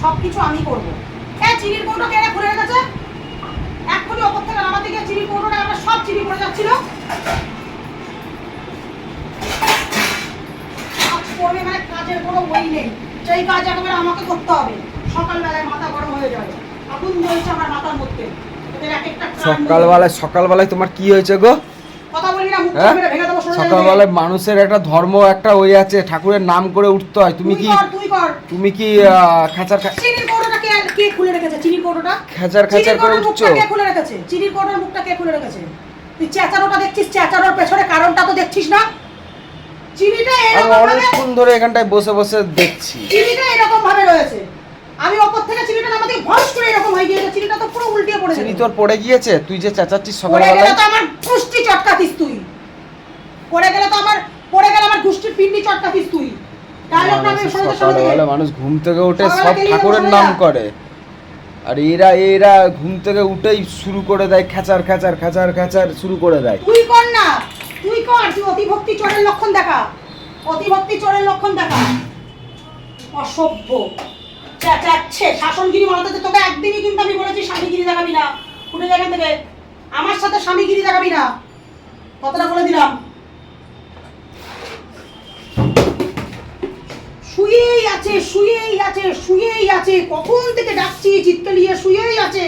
সব কিছু আমি করব। হ্যাঁ চিনির কৌটো কেড়ে খুলে রেখেছে? এক্ষুনি ওপর থেকে নামাতে চিনির কৌটোটা আমরা সব চিনি পড়ে যাচ্ছিল। সকালবেলায় সকালবেলায় তোমার কি হয়েছে গো? হ্যাঁ। সকালবেলায় মানুষের একটা ধর্ম একটা ওই আছে ঠাকুরের নাম করে উঠতে হয়। তুমি কি তুমি কি খাঁচার খেচার খেচার করে উঠছো? চিনির কৌটোর মুখটা কে খুলে রেখেছে? তুই চেঁচানোটা দেখছিস? চেঁচানোর পেছনে কারণটা তো দেখছিস না? চিনিটা এরকম ভাবে অনেকক্ষণ ধরে এখানটায় বসে বসে দেখছি। চিনিটা এরকম ভাবে রয়েছে। আমি ওপর থেকে চিনিটা ভস করে এরকম হয়ে গিয়েছে চিনিটা তো পুরো উল্টিয়ে পড়ে চিনি তোর পড়ে গিয়েছে? তুই যে চেঁচাচ্ছিস তো আমার পুষ্টি চটকাতিস তুই। পড়ে গেলে তো আমার পড়ে গেলে আমার গুষ্টির পিন্ডি চটকাতিস তুই। মানুষ সকালবেলা ঘুম থেকে উঠে সব ঠাকুরের নাম করে। আর এরা এরা ঘুম থেকে উঠেই শুরু করে দেয় খেচার খেচার খেচার খেচার শুরু করে দেয়। তুই কর না তুই কর তুই অতিভক্তি চোরের লক্ষণ দেখা। অতিভক্তি চোরের লক্ষণ দেখা। অসভ্য। চেঁচাচ্ছে শাসনগিরি মানাতে তোকে একদিনই কিন্তু আমি বলেছি স্বামীগিরি দেখাবি না। উঠে জায়গা থেকে? আমার সাথে স্বামীগিরি দেখাবি না। কতটা বলে দিলাম। শুয়েই আছে শুয়েই আছে শুয়েই আছে। কখন থেকে ডাকছি নিয়ে শুয়েই আছে?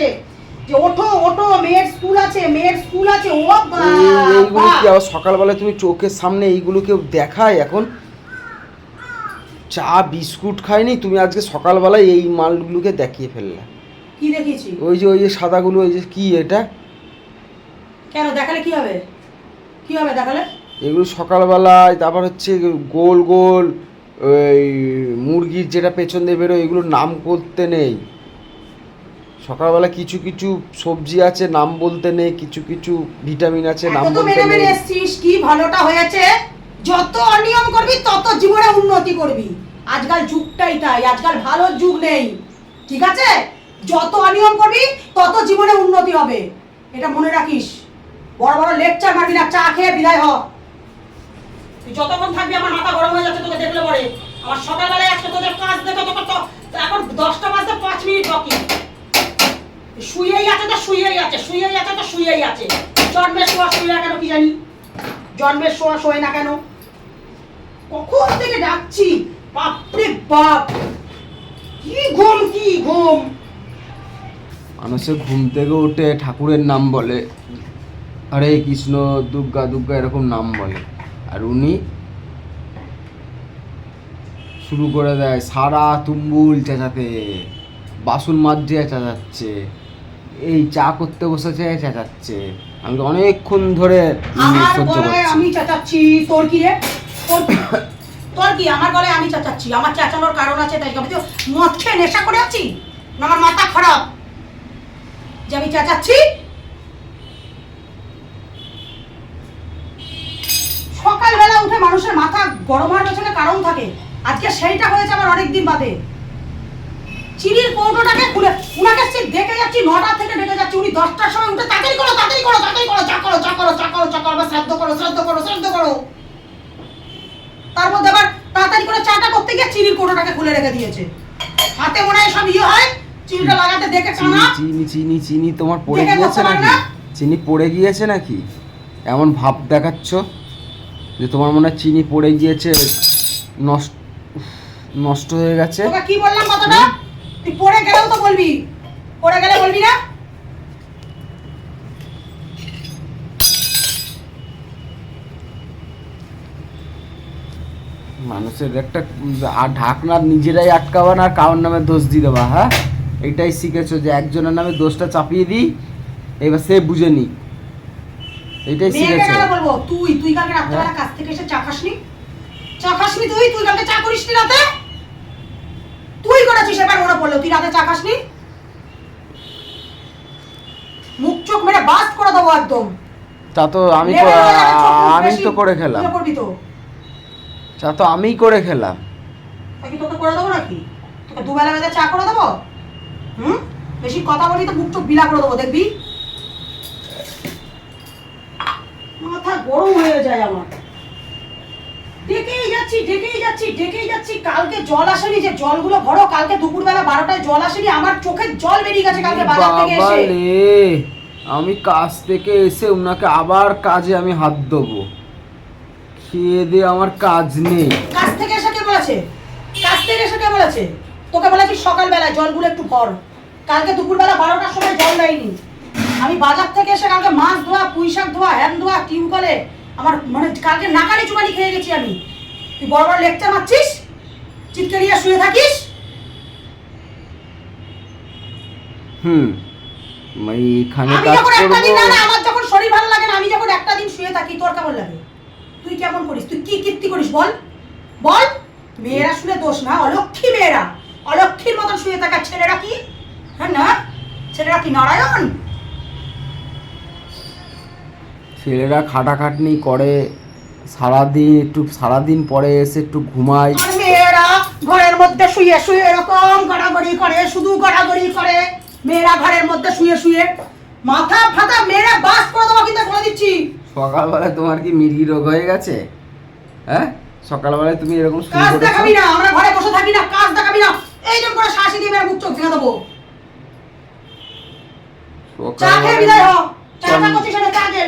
যে ওঠো ওঠো মেয়ের স্কুল আছে মেয়ের স্কুল আছে। ও বাবা সকালবেলা তুমি চোখের সামনে এইগুলো কেউ দেখায় এখন? চা বিস্কুট খায়নি তুমি আজকে সকালবেলায় এই মালগুলোকে দেখিয়ে ফেললে। কি দেখেছি ওই যে ওই যে সাদাগুলো ওই যে কি এটা? কেন দেখালে কি হবে? কি হবে দেখালে? এগুলো সকালবেলায় তারপর হচ্ছে গোল গোল ওই মুরগির যেটা পেছন দিয়ে বেরোয় এগুলোর নাম করতে নেই। সকালবেলা কিছু কিছু সবজি আছে নাম বলতে নেই কিছু কিছু ভিটামিন আছে নাম বলতে নেই। কি ভালোটা হয়েছে? যত অনিয়ম করবি তত জীবনে উন্নতি করবি। আজকাল যুগটাই তাই, আজকাল ভালো যুগ নেই। ঠিক আছে? যত অনিয়ম করবি, তত জীবনে উন্নতি হবে। এটা মনে রাখিস। বড় বড় লেকচার মারবি না, চা খেয়ে বিদায় হ। তুই যতক্ষণ থাকবি, আমার মাথা গরম হয়ে যাচ্ছে, তোকে দেখলে পরে। আমার সকালবেলায় একটা তোদের কাজ দেখো তোকে তো এখন দশটা বাজতে পাঁচ মিনিট বাকি। শুয়েই আছে তো শুয়েই আছে শুয়েই আছে তো শুয়েই আছে। জন্মের শোয়া শুয়ে কেন, কি জানি? জন্মের শোয়া শোয় না কেন? কখন থেকে ডাকছি? বাপরে বাপ। কি ঘুম কি ঘুম? মানুষের ঘুম থেকে উঠে ঠাকুরের নাম বলে। হরে কৃষ্ণ দুর্গা দুর্গা এরকম নাম বলে। আর উনি শুরু করে দেয় সারা তুম্বুল চেঁচাতে বাসন মাজছে চেঁচাচ্ছে এই চা করতে বসেছে চেঁচাচ্ছে। আমি তো অনেকক্ষণ ধরে উম, সহ্য করছি। আমি চেঁচাচ্ছি। তোর কি রে? তোর কি? আমার গলায় আমি চেঁচাচ্ছি। আমার চেঁচানোর কারণ আছে, তাই আমি তো মদ খেয়ে নেশা করে আছি? আমার মাথা খারাপ। যে আমি চেঁচাচ্ছি? সকালবেলা উঠে মানুষের মাথা গরম হওয়ার পেছনে কারণ থাকে। আজকে সেইটা হয়েছে আমার অনেকদিন বাদে। চিনির কৌটোটাকে খুলে, উনাকে সে দেখে যাচ্ছি, নটা থেকে ডেকে যাচ্ছি। উনি দশটার সময় উঠে, তাড়াতাড়ি করো তাড়াতাড়ি করো তাড়াতাড়ি করো চা করো চা করো চা করো চা করো শ্রাদ্ধ করো শ্রাদ্ধ করো শ্রাদ্ধ করো। তার মধ্যে আবার তাড়াতাড়ি করে চাটা করতে গিয়ে চিনির কৌটোটাকে খুলে রেখে দিয়েছে। হাতে মনে হয় সব ইয়ে হয় চিনিটা লাগাতে দেখে চিনি টানা চিনি চিনি চিনি তোমার পড়ে গিয়েছে নাকি? চিনি পড়ে গিয়েছে নাকি? এমন ভাব দেখাচ্ছ যে তোমার মনে হয় চিনি পড়ে গিয়েছে নষ্ট নষ্ট হয়ে গেছে? তোকে কি বললাম কথাটা? তুই পড়ে গেলেও তো বলবি। পড়ে গেলে বলবি না? মানুষের একটা আর ঢাকনা নিজেরাই আটকাবা না কারোর নামে দোষ দিয়ে দেবা হ্যাঁ? এইটাই শিখেছো যে একজনের নামে দোষটা চাপিয়ে দিই এবার সে বুঝে নি মেয়েকে শিখেছো? বলব তুই তুই কালকে রাত্রেবেলা কাছ থেকে এসে চা খাসনি? চা খাসনি তুই? তুই কালকে চা করিসনি রাতে? তুই করেছিস এবার মনে পড়ল তুই রাতে চা খাসনি? মুখ চোখ মেরে বাস করে দেবো একদম। তা তো আমি হয়ে আমি তো করে খেলাম। তুইও করবি তো? চা তো আমিই করে খেলাম। নাকি তোকে করে দেবো নাকি? তোকে দুবেলা বেলা চা করে দেবো? হুম? বেশি কথা বলি তো মুখ চোখ বিলা করে দেবো দেখবি? মাথা গরম হয়ে যায় আমার। ডেকেই যাচ্ছি ডেকেই যাচ্ছি ডেকেই যাচ্ছি। কালকে জল আসেনি যে জলগুলো ভরো কালকে দুপুরবেলা বারোটায় জল আসেনি আমার চোখের জল বেরিয়ে গেছে কালকে বাজার থেকে এসে। আমি কাজ থেকে এসে ওনাকে আবার কাজে আমি হাত দেবো। খেয়ে দিয়ে আমার কাজ নেই। কাছ থেকে এসে কে বলেছে? কাছ থেকে এসে কে বলেছে? তোকে বলেছি সকালবেলা জলগুলো একটু ভর কালকে দুপুরবেলা বারোটার সময় জল দেয়নি। আমি বাজার থেকে এসে কালকে মাছ ধোয়া পুঁই শাক ধোয়া হ্যান ধোয়া টিউবওয়েলে আমার মানে কালকে নাকানি চুবানি খেয়ে গেছি আমি। তুই বড় বড় লেকচার মারছিস? চিৎকারিয়া শুয়ে থাকিস? হুম মানে এখানে কাজ যখন একটা দিন না না, আমার যখন শরীর ভালো লাগে না আমি যখন একটা দিন শুয়ে থাকি তোর কেমন লাগে? কেমন করিস? তুই কি কীর্তি করিস বল? বল? মেয়েরা শুনে দোষ না অলক্ষী মেয়েরা। অলক্ষীর মতন শুয়ে থাকা ছেলেরা কি? হ্যাঁ না? ছেলেরা কি নারায়ণ? ছেলেরা খাটাখাটনি করে সারাদিন একটু সারাদিন পরে এসে একটু ঘুমায়। আর মেয়েরা ঘরের মধ্যে শুয়ে শুয়ে এরকম গড়াগড়ি করে শুধু গড়াগড়ি করে। মেয়েরা ঘরের মধ্যে শুয়ে শুয়ে মাথা ফাতা মেয়েরা বাস করে দেবো কিন্তু বলে দিচ্ছি। সকালবেলায় তোমার কি মির্গি রোগ হয়ে গেছে? হ্যাঁ? সকালবেলায় তুমি এরকম শুরু কাজ দেখাবি না আমরা ঘরে বসে থাকি না কাজ দেখাবি না। এই জন্য করে শাসি দিয়ে মেরে মুখ চোখ ভেঙে দেবো। চা খেয়ে বিদায় হ চা চা করছিস না চা খেয়ে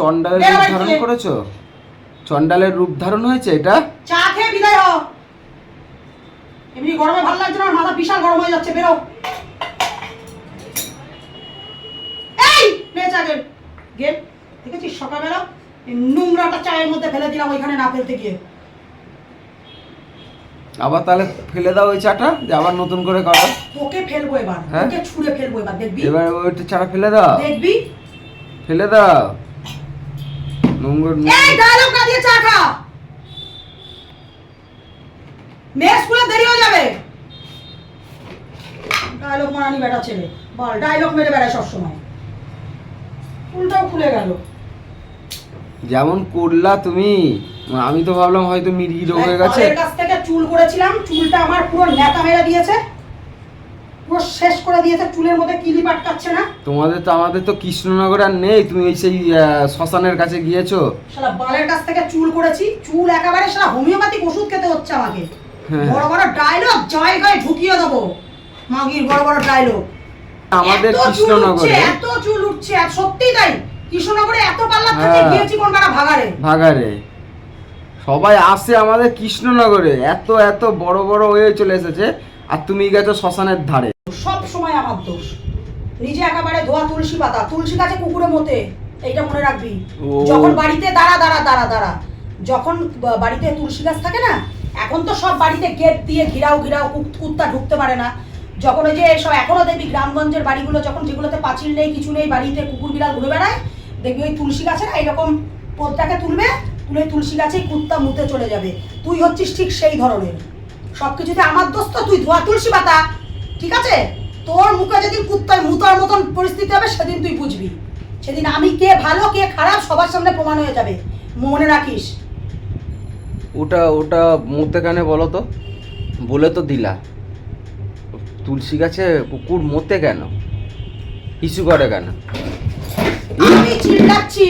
চন্ডালের রূপ ধারণ করেছ? চন্ডালের রূপ ধারণ হয়েছে এটা? চা খেয়ে বিদায় হ এমনি গরমে ভালো লাগছে না মাথা বিশাল গরম হয়ে যাচ্ছে বেরো। এই নে চা গেল। দেখেছিস সকালবেলা নোংরাটা চায়ের মধ্যে ফেলে দিলাম ওইখানে না ফেলতে গিয়ে। আবার তাহলে ফেলে দাও ওই চাটা যে আবার নতুন করে করো তোকে ফেলব এবার হ্যাঁ? তোকে ছুঁড়ে ফেলব এবার দেখবি? এবার ওইটা চাটা ফেলে দাও। দেখবি? ফেলে দাও। নোংর এই ডায়লগ না দিয়ে চা খা! মেয়ে স্কুলে দেরি হয়ে যাবে। ডায়লগ মারানি বেটা ছেলে। বল ডায়লগ মেরে বেড়ায় সবসময়। উল্টাও খুলে গেল। যেমন করলা তুমি আমি তো ভাবলাম হয়তো মির্গি রোগ হয়ে গেছে। বালের কাছ থেকে চুল করেছিলাম চুলটা আমার পুরো নেতা মেরে দিয়েছে। পুরো শেষ করে দিয়েছে চুলের মধ্যে কিলি পাটকাচ্ছে না। তোমাদের তো আমাদের তো কৃষ্ণনগর আর নেই তুমি ওই সেই শ্মশানের কাছে গিয়েছো? শালা বালের কাছ থেকে চুল করেছি চুল একেবারে শালা হোমিওপ্যাথিক ওষুধ খেতে হচ্ছে আমাকে। হ্যাঁ। বড় বড় ডায়লগ জায়গায় ঢুকিয়ে দেবো। মাগির বড় বড় ডায়লগ। আমাদের কৃষ্ণনগরে। এত চুল উঠছে সত্যি তাই। কৃষ্ণনগরে এত পাল্লা থাকে হ্যাঁ। গিয়েছি কোন বেড়া ভাগারে ভাগারে সবাই আসে আমাদের কৃষ্ণনগরে এত এত বড় বড় হয়ে চলে এসেছে আর তুমি গেছো শ্মশানের ধারে। সব সময় আমার দোষ। নিজে একেবারে ধোয়া তুলসী পাতা তুলসী গাছে কুকুরে মতে এইটা মনে রাখবি। ও। যখন বাড়িতে দাঁড়া দাঁড়া দাঁড়া দাঁড়া যখন বা- বাড়িতে তুলসী গাছ থাকে না এখন তো সব বাড়িতে গেট দিয়ে ঘিরাও ঘিরাও কুত- কুত্তা ঢুকতে পারে না। যখন ওই যে সব এখনও দেখবি গ্রামগঞ্জের বাড়িগুলো যখন যেগুলোতে পাঁচিল নেই কিছু নেই বাড়িতে কুকুর বিড়াল ঘুরে বেড়ায় দেখবি ওই তুলসী গাছে না এরকম পদ্মাকে তুলবে, তুলে তুলসী গাছেই কুত্তা মুতে চলে যাবে। তুই হচ্ছিস ঠিক সেই ধরনের। সব কিছুতে আমার দোস্ত তুই, ধোয়া তুলসী পাতা। ঠিক আছে? তোর মুখে যেদিন কুত্তায় মুতার মতন পরিস্থিতি হবে, সেদিন তুই বুঝবি। সেদিন আমি কে ভালো, কে খারাপ, সবার সামনে প্রমাণ হয়ে যাবে। মনে রাখিস। ওটা ওটা মতে কানে বলো তো? বলে তো দিলা। তুলসী গাছে কুকুর মতে কেন? কিছু করে কেন? আমি চিল্লাচ্ছি।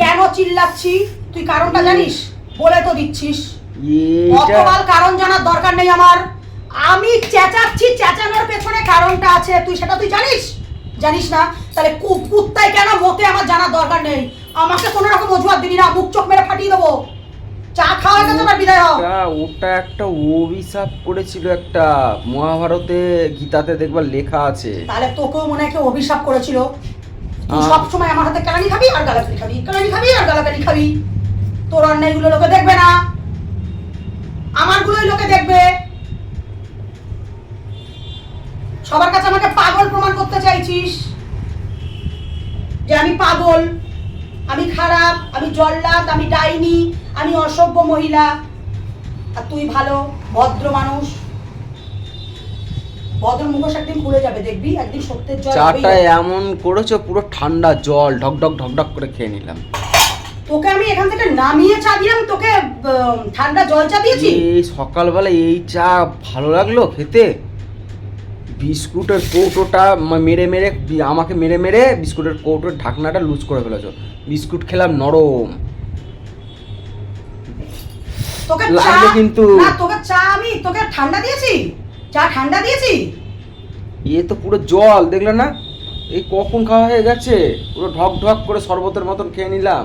কেন চিল্লাচ্ছি? তুই কারণটা জানিস? বলে তো দিচ্ছিস। কারণ জানার দরকার নেই আমার। আমি চেঁচাচ্ছি চেঁচানোর পেছনে কারণটা আছে। তুই সেটা তুই জানিস? জানিস না? তাহলে কুত্তায় কেন মতে আমার জানার দরকার নেই? আমাকে কোনো রকম অজুহাত দিবি না। মুখ চোখ মেরে ফাটিয়ে দেবো। চা খাওয়া গেছে আমার বিদায় হও। ওটা একটা অভিশাপ করেছিল একটা মহাভারতে গীতাতে দেখবার লেখা আছে। তাহলে তোকেও মনে হয় কেউ অভিশাপ করেছিল। সব সময় আমার হাতে কেলানি খাবি আর গালাগালি খাবি কেলানি খাবি আর গালাগালি খাবি। তোর অন্যায়গুলো লোকে দেখবে না। আমারগুলোই লোকে দেখবে। সবার কাছে আমাকে পাগল প্রমাণ করতে চাইছিস যে আমি পাগল আমি খারাপ আমি জল্লাদ আমি ডাইনি আমি অসভ্য মহিলা। আর তুই ভালো ভদ্র মানুষ। মুখোশ একদিন খুলে যাবে দেখবি? একদিন সত্যের জয় চাটা এমন করেছ পুরো ঠান্ডা জল ঢকঢক ঢকঢক করে খেয়ে নিলাম। তোকে আমি এখান থেকে নামিয়ে চা দিলাম তোকে ঠান্ডা জল চা দিয়েছি? এই সকালবেলা এই চা ভালো লাগল খেতে? বিস্কুটের কৌটোটা মেরে মেরে আমাকে মেরে মেরে বিস্কুটের কৌটোর ঢাকনাটা লুজ করে ফেলেছো। বিস্কুট খেলাম নরম। তোকে চা কিন্তু না তোকে চা আমি তোকে ঠান্ডা দিয়েছি? চা ঠান্ডা দিয়েছি? এ তো পুরো জল দেখলে না? এই কখন খাওয়া হয়ে গেছে? পুরো ঢক ঢক করে শরবতের মতন খেয়ে নিলাম।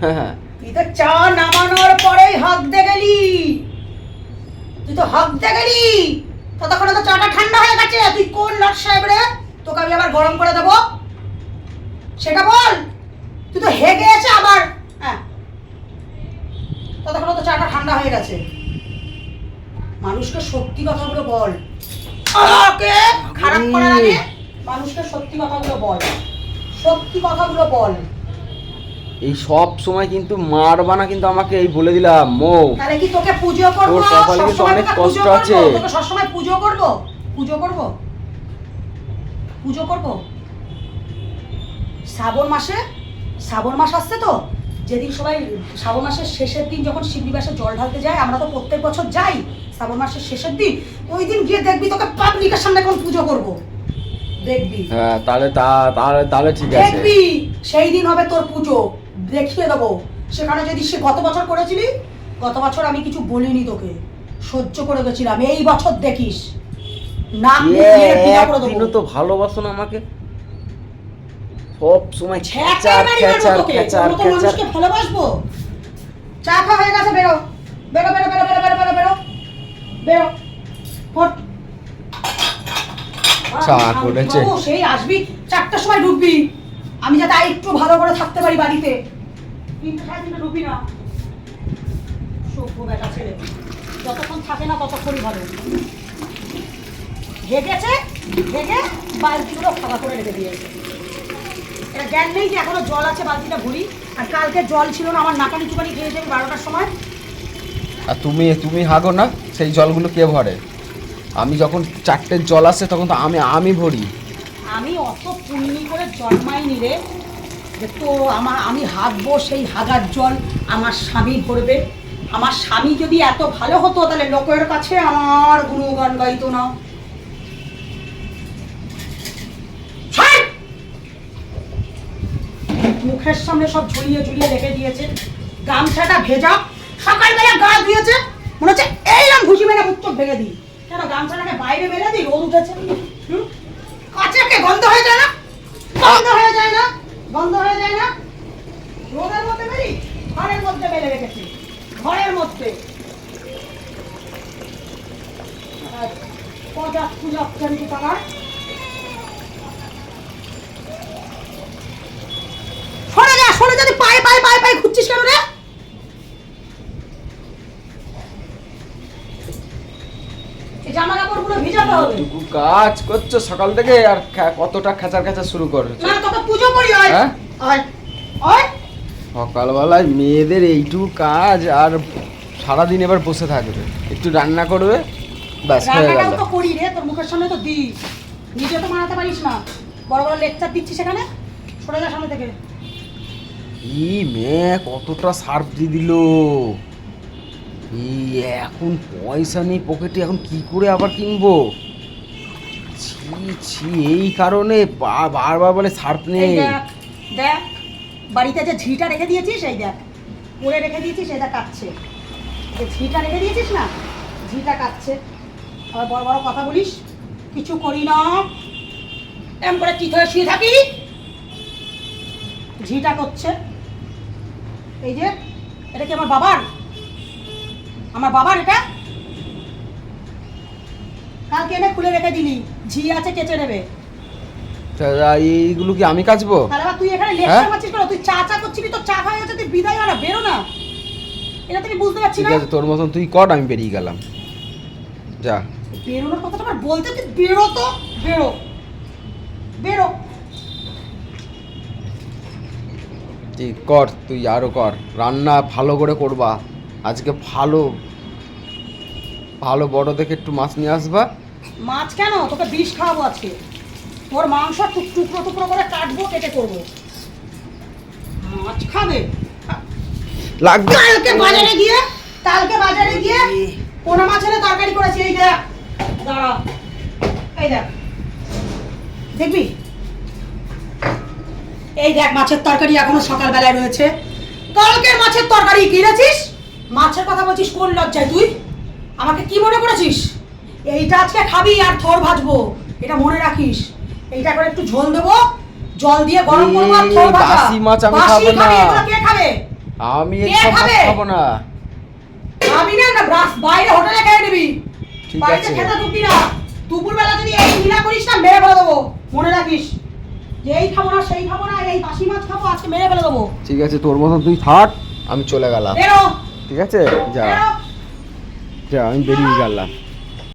হ্যাঁ হ্যাঁ। তুই তো চা নামানোর পরেই হাত দে গেলি। তুই তো হাত দে গেলি। ততক্ষণে তো চাটা ঠান্ডা হয়ে গেছে। তুই কোন লট সাহেব রে? তোকে আমি আবার গরম করে দেবো। সেটা বল। তুই তো হেগে এসে আবার। হ্যাঁ। ততক্ষণে তো চাটা ঠান্ডা হয়ে গেছে। মানুষকে সত্যি কথাগুলো বল। আমাকে খারাপ করার আগে মানুষকে সত্যি কথাগুলো বল। সত্যি কথাগুলো বল। এই সব সময় কিন্তু মারবা না কিন্তু আমাকে এই বলে দিলাম মো। তাহলে কি তোকে পুজো করব? তোর কপালে কিন্তু অনেক কষ্ট আছে। তোকে সবসময় পুজো করব? পুজো করব? পুজো করব? শ্রাবণ মাসে? শ্রাবণ মাস আসছে তো? যেদিন সবাই শ্রাবণ মাসের শেষের দিন যখন শিবনিবাসে জল ঢালতে যায় আমরা তো প্রত্যেক বছর যাই। শ্রাবণ মাসের শেষের দিন ওই দিন গিয়ে দেখবি তোকে পাবলিকের সামনে কোন পুজো করব। দেখবি। হ্যাঁ তাহলে তাহলে তাহলে ঠিক আছে। দেখবি সেই দিন হবে তোর পুজো। দেখিয়ে দেবো। সেখানে যদি সে গত বছর করেছিলি গত বছর আমি কিছু বলিনি তোকে। সহ্য করে গেছিলাম। এই বছর দেখিস। তো ভালোবাসো না আমাকে। সব সময় খেচার খেচার খেচার খেচার ভালোবাসবো। চা খা হয়ে গেছে বেরো বেরো বেরো বেরো বেরো বেরো বেরো বেরো। ফট। চা আমি করেছে। সেই আসবি। চারটার সময় ঢুকবি। আমি যাতে আর একটু ভালো করে থাকতে পারি বাড়িতে। তিনটে সাড়ে তিনটে ঢুকবি না। সভ্য বেটা ছেলে। যতক্ষণ থাকে না ততক্ষণই ভালো। হেগেছে হেগে বালতিগুলো ফাঁকা করে রেখে দিয়েছে। এটা জ্ঞান নেই যে এখনও জল আছে বালতিটা ভরি। আর কালকে জল ছিল না আমার নাকানি চুকানি খেয়ে যাবে বারোটার সময়। আর তুমি তুমি হাগো না, সেই জলগুলো কে ভরে? আমি যখন চারটের জল আসে, তখন তো আমি আমি ভরি। আমি অত পুণ্যি করে জন্মাইনি রে তো আমার আমি হাগবো সেই হাগার জল আমার স্বামী ভরবে। আমার স্বামী যদি এত ভালো হতো, তাহলে লোকের কাছে আমার গুণগান গাইতো না। মুখের সামনে সব ঝুলিয়ে ঝুলিয়ে রেখে দিয়েছে। গামছাটা ভেজা। সকালবেলা গা ধুয়েছে, মনে হচ্ছে এইরকম ঘুষি মেরে মুখ চোখ ভেঙে দিই। কেন গামছাটাকে বাইরে মেরে দিই? রোদ উঠেছে? কাঁচাকে গন্ধ হয়ে যায় না? গন্ধ হয়ে যায় না? গন্ধ হয়ে যায় না? রোদের মধ্যে বেরি ঘরের মধ্যে মেলে রেখেছি। ঘরের মধ্যে। পজা, পূজা কিন্তু টাকার সরে যা, সরে যদি পায়ে পায়ে পায়ে পায়ে ঘুরছিস কেন রে এই জামা হবে টুকু কাজ করছ সকাল থেকে আর কতটা খেচার খেচার শুরু করছ? না তোকে পুজো করি হয় হ্যাঁ? হয় হয় সকালবেলায় মেয়েদের এইটুকু কাজ আর সারাদিন এবার বসে থাকবে। একটু রান্না করবে ব্যাস হয়ে গেল। তো করি রে তোর মুখের সামনে তো দি নিজে তো বানাতে পারিস না। বড় বড় লেকচার দিচ্ছিস সেখানে সরে যা সামনে থেকে। ই মেয়ে কতটা সার্ফ দিয়ে দিল। এই এখন পয়সা নেই পকেটে এখন কি করে আবার কিনবো? ছি ছি এই কারণে বারবার বলে সার্ফ নেই। দেখ দেখ বাড়িতে যে ঝিটা রেখে দিয়েছিস এই দেখ করে রেখে দিয়েছিস এটা কাটছে। যে ঝিটা রেখে দিয়েছিস না? ঝিটা কাটছে। আবার বড় বড় কথা বলিস? কিছু করি না। এম করে চিত হয়ে শুয়ে থাকি। ঝিটা করছে। এই যে এটা কি আমার বাবার? আমার বাবার এটা? কালকে এনে খুলে রেখে দিলি। ঝি আছে কেচে নেবে। এইগুলো কি আমি কাচবো? তাহলে তুই এখানে হ্যাঁ? লেকচার মারছিস কেন? তুই চা চা করছিলি তো? চা খাওয়া গেছে তুই বিদায় আর বেরো না। এটা তুমি বুঝতে পারছি ঠিক না। আছে তোর মতন তুই কর আমি বেরিয়ে গেলাম। যা। বেরোনোর কথাটা আবার বলতে তুই বেরো তো বেরো। বেরো। কর তুই আরও কর। রান্না ভালো করে করবা। আজকে ভালো ভালো বড় দেখে একটু মাছ নিয়ে আসবা। মাছ কেন? তোকে বিষ খাওয়াবো আজকে। তোর মাংস টুকরো টুকরো করে কাটবো কেটে করব। মাছ খাবে? লাগবে। কালকে বাজারে গিয়ে কালকে বাজারে গিয়ে পোনা মাছের তরকারি করেছি এই দেখ। দাঁড়া। এই দেখ। দেখবি? এই দেখ মাছের তরকারি এখনও সকালবেলায় রয়েছে। কালকের মাছের তরকারি কিনেছিস? মাছের কথা বলছিস কোন লজ্জায় তুই? আমাকে কি মনে করেছিস? এইটা আজকে খাবি আর থর ভাজবো এটা মনে রাখিস। এইটা করে একটু ঝোল দেবো জল দিয়ে গরম করব আর থর ভাজা। বাসি মাছ আমি খাব না। কে খাবে? আমি কে এসব খাব? না। আমি না না ব্রাস- বাইরে হোটেলে খেয়ে নিবি। ঠিক বাড়িতে আছে। খেতে ঢুকবি না। দুপুরবেলা যদি এই লীলা করিস না মেরে ফেলে দেবো মনে রাখিস। এই খাব না সেই খাব না এই বাসি মাছ খাব আজকে মেরে ফেলে দেবো। ঠিক আছে তোর মতন তুই থাক আমি চলে গেলাম। ঠিক আছে? যা। যা আমি বেরিয়ে গেলাম।